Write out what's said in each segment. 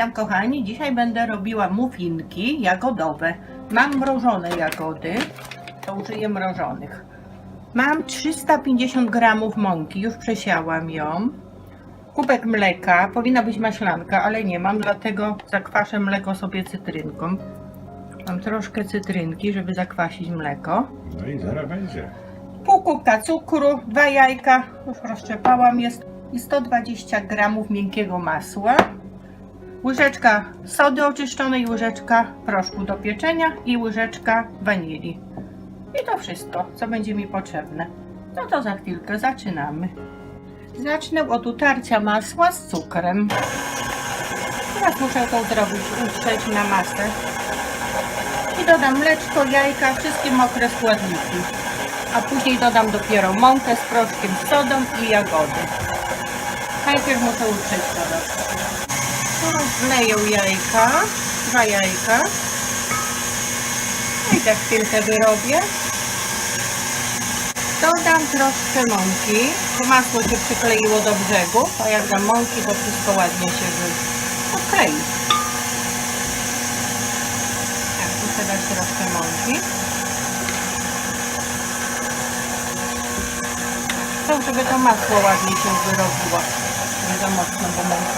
Witam kochani, dzisiaj będę robiła muffinki jagodowe. Mam mrożone jagody, to użyję mrożonych. Mam 350 gramów mąki, już przesiałam ją. Kubek mleka, powinna być maślanka, ale nie mam, dlatego zakwaszę mleko sobie cytrynką. Mam troszkę cytrynki, żeby zakwasić mleko. No i zaraz będzie. Pół kubka cukru, dwa jajka, już rozszczepałam jest i 120 gramów miękkiego masła. Łyżeczka sody oczyszczonej, łyżeczka proszku do pieczenia i łyżeczka wanilii. I to wszystko, co będzie mi potrzebne. No to za chwilkę zaczynamy. Zacznę od utarcia masła z cukrem. Teraz muszę to zrobić, utrzeć na masę. I dodam mleczko, jajka, wszystkie mokre składniki a później dodam dopiero mąkę z proszkiem, sodą i jagody. Najpierw muszę utrzeć to dobrze. Wleję jajka, dwa jajka. No I tak chwilkę wyrobię. Dodam troszkę mąki, bo masło się przykleiło do brzegu, a jak dam mąki, to wszystko ładnie się odklei. Tak, muszę dać troszkę mąki. Chcę, żeby to masło ładnie się wyrobiło. Nie za mocno, bo mąka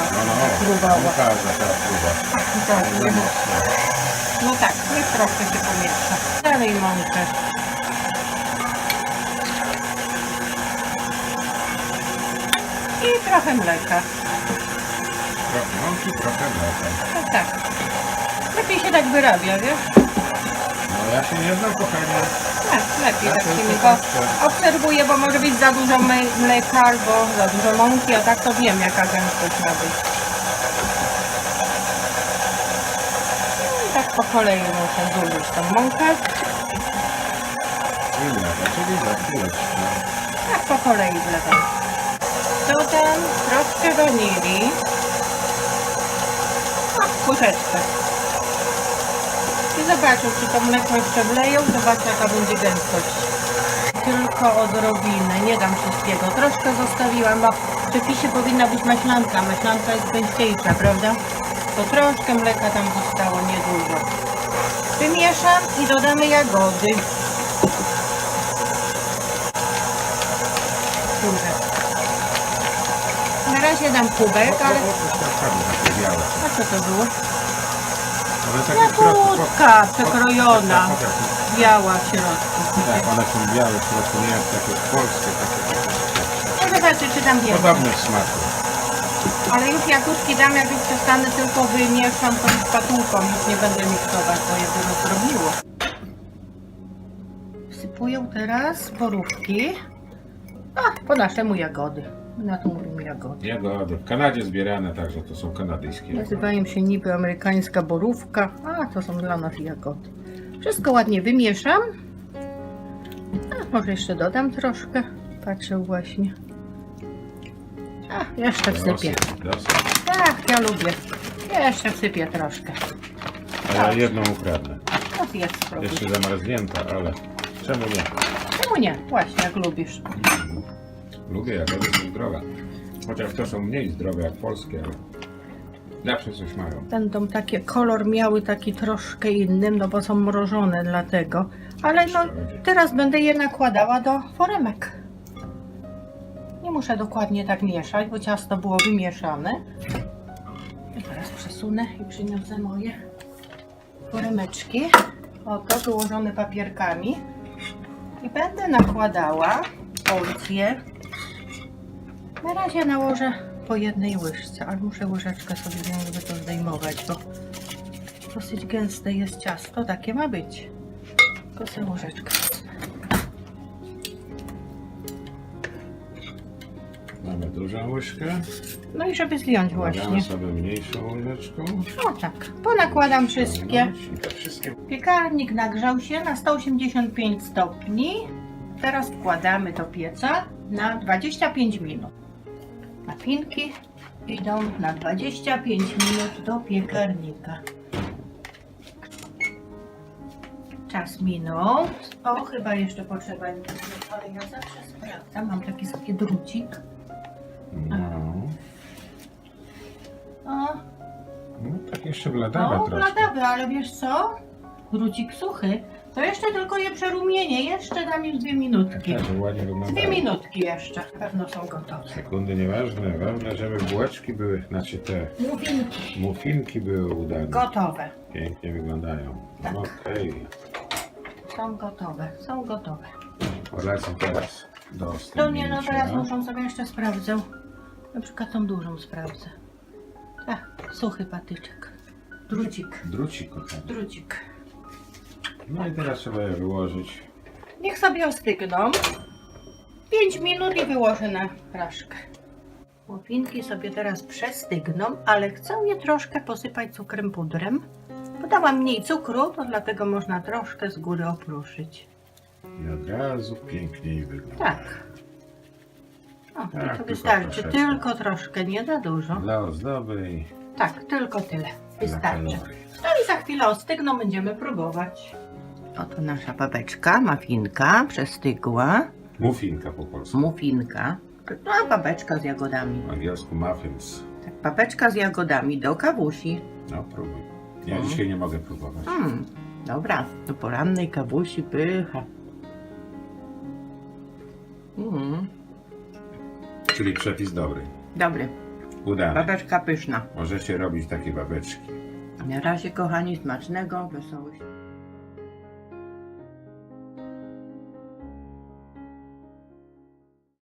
No, no, próbowała. Muka za ta próba. Tak, Za nie mocno. mocno. No tak, niech troszkę się pomiesza. Dalej mąkę. I trochę mleka. Trochę mąki, trochę mleka. Tak, tak. Lepiej się tak wyrabia, wiesz? No ja się nie znam, kochanie. Tak, lepiej Ja tak się tylko mi go patrzę. obserwuję, bo może być za dużo mleka albo za dużo mąki, a tak to wiem jaka gęstość ma być. No i tak po kolei muszę zużyć tą mąkę. I mleka, czyli za chwileczkę. Tak po kolei wlewam. Dodam troszkę wanilii. O, łyżeczkę. I zobaczę, czy to mleko jeszcze wleją. Zobaczę, jaka będzie gęstość. Tylko odrobinę, nie dam wszystkiego. Troszkę zostawiłam, bo w przepisie powinna być maślanka. Maślanka jest gęściejsza, prawda? To troszkę mleka tam zostało, niedużo. Wymieszam i dodamy jagody. Duże. Na razie dam kubek, ale... Białe. A co to było? Jagódka przekrojona. Tak, tak, Biała w środku. tak, one są białe w środku, nie jak takie polskie, takie, No zobaczę, czy tam więcej. Podobne w smaku. Ale już jagódki dam, jak już przestanę, tylko wymieszam tą szpatułką. Już nie będę miksować, bo je to zrobiło. Wsypuję teraz borówki. A, po naszemu jagody. Na to mówimy jagody. Jagody. W Kanadzie zbierane, także to są kanadyjskie. Nazywają się niby amerykańska borówka, a to są dla nas jagody. Wszystko ładnie wymieszam. A, może jeszcze dodam troszkę. Patrzę właśnie. A, jeszcze wsypię. Dosyć, dosyć. Tak, ja lubię. Jeszcze wsypię troszkę. A ja jedną ukradnę. No jest spróbuj. Jeszcze zamarznięta, ale czemu nie? Czemu nie? Właśnie, jak lubisz. Lubię jagody są zdrowe. Chociaż to są mniej zdrowe jak polskie, ale zawsze coś mają. Będą takie, kolor miały taki troszkę inny, no bo są mrożone dlatego. Ale no, teraz będę je nakładała do foremek. Muszę dokładnie tak mieszać, bo ciasto było wymieszane. I teraz przesunę i przyniosę moje foremeczki. Oto wyłożone papierkami. I będę nakładała porcje. Na razie nałożę po jednej łyżce, ale muszę łyżeczkę sobie żeby to zdejmować, bo dosyć gęste jest ciasto, takie ma być. Tylko sobie łyżeczkę Mamy dużą łyżkę. No i żeby zdjąć właśnie. Sobie mniejszą łyżeczką. O tak, ponakładam wszystkie. I te wszystkie. Piekarnik nagrzał się na 185 stopni. Teraz wkładamy do pieca na 25 minut. Napinki idą na 25 minut do piekarnika. Czas minął. O, chyba jeszcze potrzeba ale ja zawsze sprawdzam. Mam taki sobie drucik. No. O, no tak jeszcze bladawe No, troszkę. bladawy, ale wiesz co? Grucik suchy. To jeszcze tylko je przerumienię. Jeszcze dam im dwie minutki. Tak, to ładnie wygląda. Dwie minutki jeszcze. Pewno są gotowe. Sekundy nieważne, ważne, żeby bułeczki były, znaczy te Muffinki. muffinki były udane. Gotowe. Pięknie wyglądają. Tak. Okej. Są gotowe. Są gotowe. Polecam teraz do To nie, no teraz muszą sobie jeszcze sprawdzę. Na przykład tą dużą sprawdzę. Tak, suchy patyczek. Drucik. Drucik kochany. Drucik. No i teraz trzeba je wyłożyć. Niech sobie ostygną. 5 minut i wyłożę na raszkę. Łopinki sobie teraz przestygną, ale chcę je troszkę posypać cukrem pudrem. Podałam mniej cukru, to dlatego można troszkę z góry opruszyć. I od razu piękniej wygląda. Tak. O, Tak, to tylko wystarczy. troszeczkę. Tylko troszkę, nie za dużo. Dla ozdoby i Tak, tylko tyle. dla Wystarczy. kalorii. No i za chwilę ostygną, będziemy próbować. Oto nasza babeczka, mafinka, przestygła. Muffinka po polsku. Mufinka. No a babeczka z jagodami. W angielsku muffins. Tak, babeczka z jagodami do kawusi. No próbuj. Ja Mhm. dzisiaj nie mogę próbować. Mm, dobra, do porannej kawusi pycha. Mm, Czyli przepis dobry. dobry, Udany. babeczka pyszna. Możecie robić takie babeczki. Na razie kochani, smacznego, wesołych.